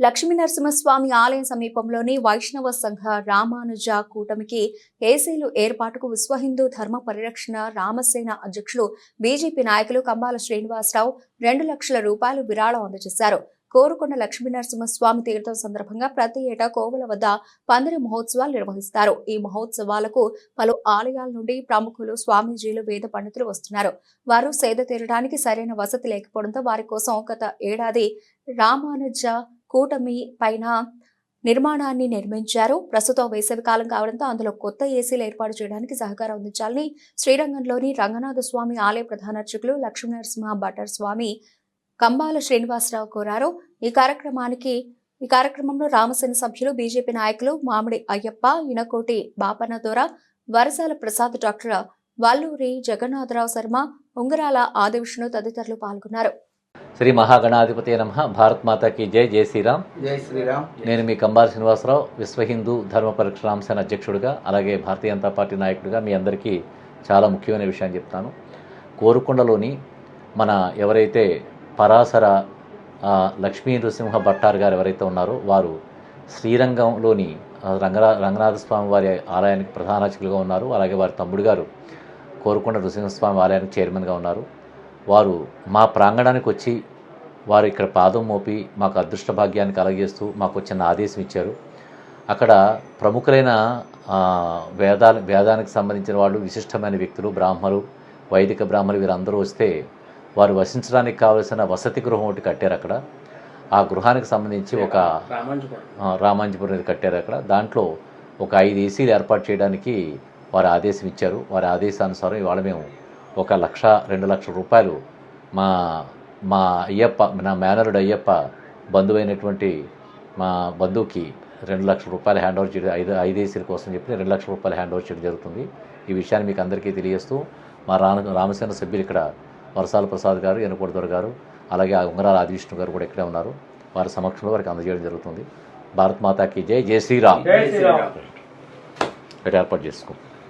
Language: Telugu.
లక్ష్మీనరసింహస్వామి ఆలయం సమీపంలోని వైష్ణవ సంఘ రామానుజ కూటమికి ఏసీలు ఏర్పాటుకు విశ్వ హిందూ ధర్మ పరిరక్షణ రామసేన అధ్యక్షులు బీజేపీ నాయకులు కంబాల శ్రీనివాసరావు రెండు లక్షల రూపాయలు విరాళం అందజేశారు. కోరుకొండ లక్ష్మీనరసింహస్వామి తీర్థం సందర్భంగా ప్రతి ఏటా కోవల వద్ద పందిరి మహోత్సవాలు నిర్వహిస్తారు. ఈ మహోత్సవాలకు పలు ఆలయాల నుండి ప్రముఖులు స్వామీజీలు వేద పండితులు వస్తున్నారు. వారు సేద తీరడానికి సరైన వసతి లేకపోవడంతో వారి కోసం గత ఏడాది రామానుజ కూటమి పైన నిర్మాణాన్ని నిర్మించారు. ప్రస్తుతం వేసవి కాలం కావడంతో అందులో కొత్త ఏసీలు ఏర్పాటు చేయడానికి సహకారం అందించాలని శ్రీరంగంలోని రంగనాథ స్వామి ఆలయ ప్రధానార్చకులు లక్ష్మీనరసింహ భట్టర్ స్వామి కంబాల శ్రీనివాసరావు కోరారు. ఈ కార్యక్రమానికి ఈ కార్యక్రమంలో రామసేన సభ్యులు బీజేపీ నాయకులు మామిడి అయ్యప్ప ఇనకోటి బాపన్న దొర వరసాల ప్రసాద్ డాక్టర్ వల్లూరి జగన్నాథరావు శర్మ ఉంగరాల ఆదివిష్ణు తదితరులు పాల్గొన్నారు. శ్రీ మహాగణాధిపతి నమ. భారత్ మాతాకి జై జై శ్రీరామ్. జై శ్రీరామ్. నేను మీ కంబాల శ్రీనివాసరావు విశ్వ హిందూ ధర్మ పరిరక్షణ అధ్యక్షుడిగా అలాగే భారతీయ జనతా పార్టీ నాయకుడిగా మీ అందరికీ చాలా ముఖ్యమైన విషయం చెప్తాను. కోరుకొండలోని మన ఎవరైతే పరాశర లక్ష్మీ నృసింహ భట్టార్ గారు ఎవరైతే ఉన్నారో వారు శ్రీరంగంలోని రంగరా రంగనాథ స్వామి వారి ఆలయానికి ప్రధాన అర్చకులుగా ఉన్నారు. అలాగే వారి తమ్ముడు గారు కోరుకొండ నృసింహస్వామి ఆలయానికి చైర్మన్గా ఉన్నారు. వారు మా ప్రాంగణానికి వచ్చి వారు ఇక్కడ పాదం మోపి మాకు అదృష్ట భాగ్యాన్ని కలగజేస్తూ మాకు చిన్న ఆదేశం ఇచ్చారు. అక్కడ ప్రముఖులైన వేదాల వేదానికి సంబంధించిన వాళ్ళు విశిష్టమైన వ్యక్తులు బ్రాహ్మలు వైదిక బ్రాహ్మలు వీరందరూ వస్తే వారు వసించడానికి కావలసిన వసతి గృహం ఒకటి కట్టారు అక్కడ. ఆ గృహానికి సంబంధించి ఒక రామాంజపురం అనేది కట్టారు అక్కడ. దాంట్లో ఒక ఐదు ఏసీలు ఏర్పాటు చేయడానికి వారు ఆదేశం ఇచ్చారు. వారి ఆదేశానుసారం ఇవాళ మేము ఒక లక్ష రెండు లక్షల రూపాయలు మా మా అయ్యప్ప నా మేనరుడు అయ్యప్ప బంధువైనటువంటి మా బంధువుకి రెండు లక్షల రూపాయలు హ్యాండ్ ఓవర్ చేయడం ఐదు ఐదు ఏసీల కోసం చెప్పి రెండు లక్షల రూపాయలు హ్యాండ్ ఓవర్ చేయడం జరుగుతుంది. ఈ విషయాన్ని మీకు అందరికీ తెలియజేస్తూ మా రా రామసేన సభ్యులు ఇక్కడ వరసాల ప్రసాద్ గారు ఎనకొడదొర గారు అలాగే ఆ ఉంగరాల ఆదివిష్ణు గారు కూడా ఇక్కడే ఉన్నారు. వారి సమక్షంలో వారికి అందజేయడం జరుగుతుంది. భారత్ మాతాకి జై జై శ్రీరామ్. ఏర్పాటు చేసుకో.